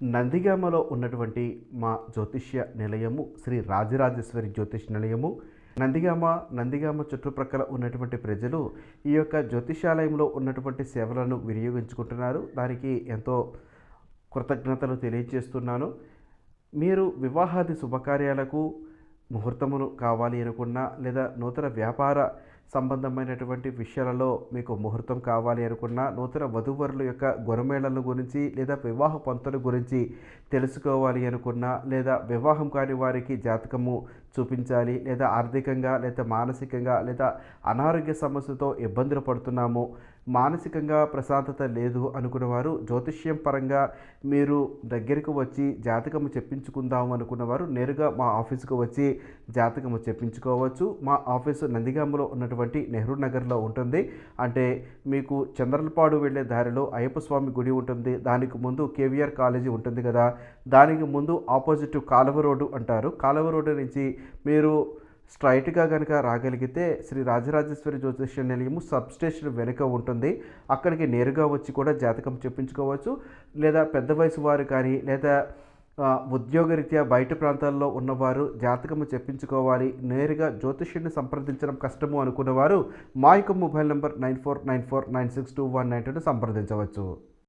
నందిగామలో ఉన్నటువంటి మా జ్యోతిష్య నిలయము శ్రీ రాజరాజేశ్వరి జ్యోతిష్ నిలయము. నందిగామ నందిగామ చుట్టుప్రక్కల ఉన్నటువంటి ప్రజలు ఈ యొక్క జ్యోతిషాలయంలో ఉన్నటువంటి సేవలను వినియోగించుకుంటున్నారు. దానికి ఎంతో కృతజ్ఞతలు తెలియజేస్తున్నాను. మీరు వివాహాది శుభకార్యాలకు ముహూర్తమును కావాలి అనుకున్నా లేదా నూతన వ్యాపార సంబంధమైనటువంటి విషయాలలో మీకు ముహూర్తం కావాలి అనుకున్నా నూతన వధూవరుల యొక్క గొరమేళల గురించి లేదా వివాహ పంతుల గురించి తెలుసుకోవాలి అనుకున్నా లేదా వివాహం కాని వారికి జాతకము చూపించాలి లేదా ఆర్థికంగా లేదా మానసికంగా లేదా అనారోగ్య సమస్యతో ఇబ్బందులు పడుతున్నాము మానసికంగా ప్రశాంతత లేదు అనుకున్నవారు జ్యోతిష్యం పరంగా మీరు దగ్గరకు వచ్చి జాతకము చెప్పించుకుందాం అనుకున్నవారు నేరుగా మా ఆఫీస్కు వచ్చి జాతకము చెప్పించుకోవచ్చు. మా ఆఫీసు నందిగామలో ఉన్నటువంటి నెహ్రూ నగర్లో ఉంటుంది. అంటే మీకు చంద్రలపాడు వెళ్ళే దారిలో అయ్యప్ప స్వామి గుడి ఉంటుంది. దానికి ముందు కేవీఆర్ కాలేజీ ఉంటుంది కదా. దానికి ముందు ఆపోజిట్ కాలువ రోడ్డు అంటారు. కాలువ రోడ్డు నుంచి మీరు స్ట్రైట్గా కనుక రాగలిగితే శ్రీ రాజరాజేశ్వరి జ్యోతిష్య నిలయము సబ్ స్టేషన్ వెనుక ఉంటుంది. అక్కడికి నేరుగా వచ్చి కూడా జాతకం చెప్పించుకోవచ్చు. లేదా పెద్ద వయసు వారు కానీ లేదా ఉద్యోగరీత్యా బయట ప్రాంతాల్లో ఉన్నవారు జాతకము చెప్పించుకోవాలి నేరుగా జ్యోతిష్యుడిని సంప్రదించడం కష్టము అనుకున్నవారు మా యొక్క mobile number nine four nine four nine six two one nine టూను సంప్రదించవచ్చు.